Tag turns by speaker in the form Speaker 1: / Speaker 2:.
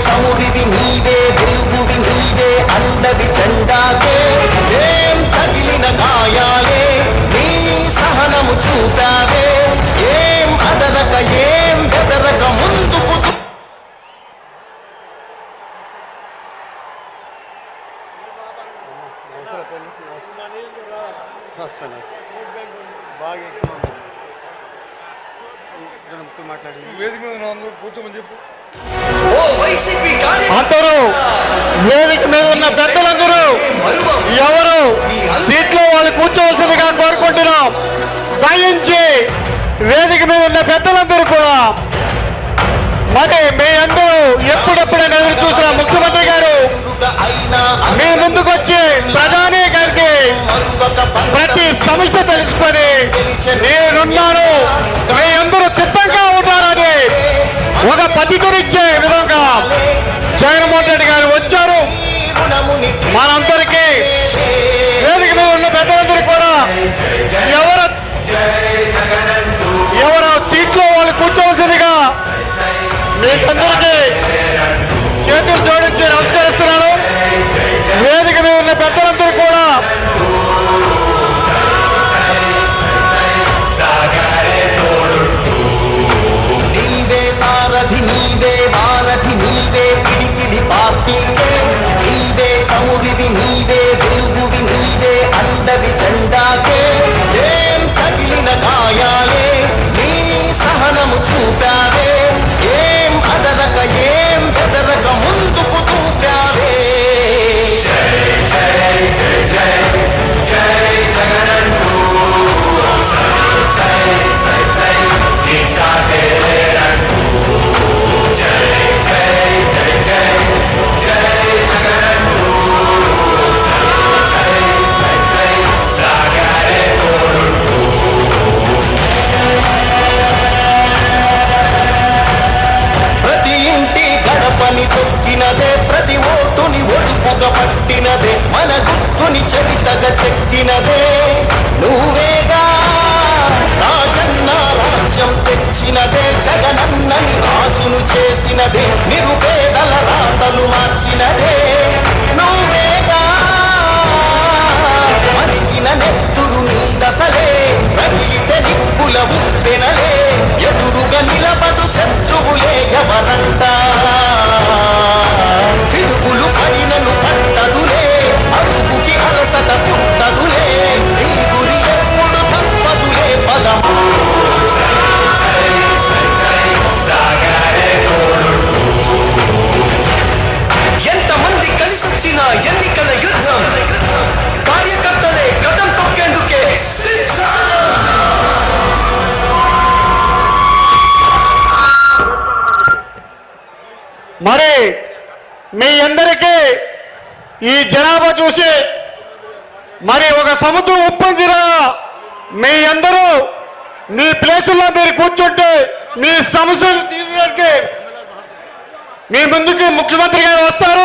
Speaker 1: చమురివి నీవే వెలుగువి నీవే అండవి జెండాకే ఏం తగిలిన గాయాలే నీ సహనము చూపావే. ఏం అదరక ఏం బెదరక ముందుకు
Speaker 2: బాగా ఎక్కువ
Speaker 3: వేదిక మీద కూర్చోమని చెప్పు.
Speaker 4: అందరూ వేదిక మీద ఉన్న పెద్దలందరూ ఎవరు సీట్లో వాళ్ళు కూర్చోవలసిందిగా కోరుకుంటున్నాం. దయించి వేదిక మీద ఉన్న పెద్దలందరూ కూడా మరి మీ అందరూ ఎప్పుడెప్పుడు ఎదురు చూసిన ముఖ్యమంత్రి గారు మీ ముందుకు వచ్చి ప్రధాని గారికి ప్రతి సమస్య తెలుసుకొని నేనున్నాను.
Speaker 1: Nathan Durkee. Çetin Dönükçe గుర్తుని చరితగా చెక్కినదే. నువ్వేగా రాజన్న రాజ్యం తెచ్చినదే. జగనన్నని రాజును చేసినదే. నిరుపేదల రాతలు మార్చినదే.
Speaker 4: మరి మీ అందరికీ ఈ జనాభా చూసి మరి ఒక సముద్రం ఉప్పొందిరా. మీ అందరూ మీ ప్లేసుల్లో మీరు కూర్చుంటే మీ సమస్యలు తీరడానికి మీ ముందుకి ముఖ్యమంత్రి గారు వస్తారు.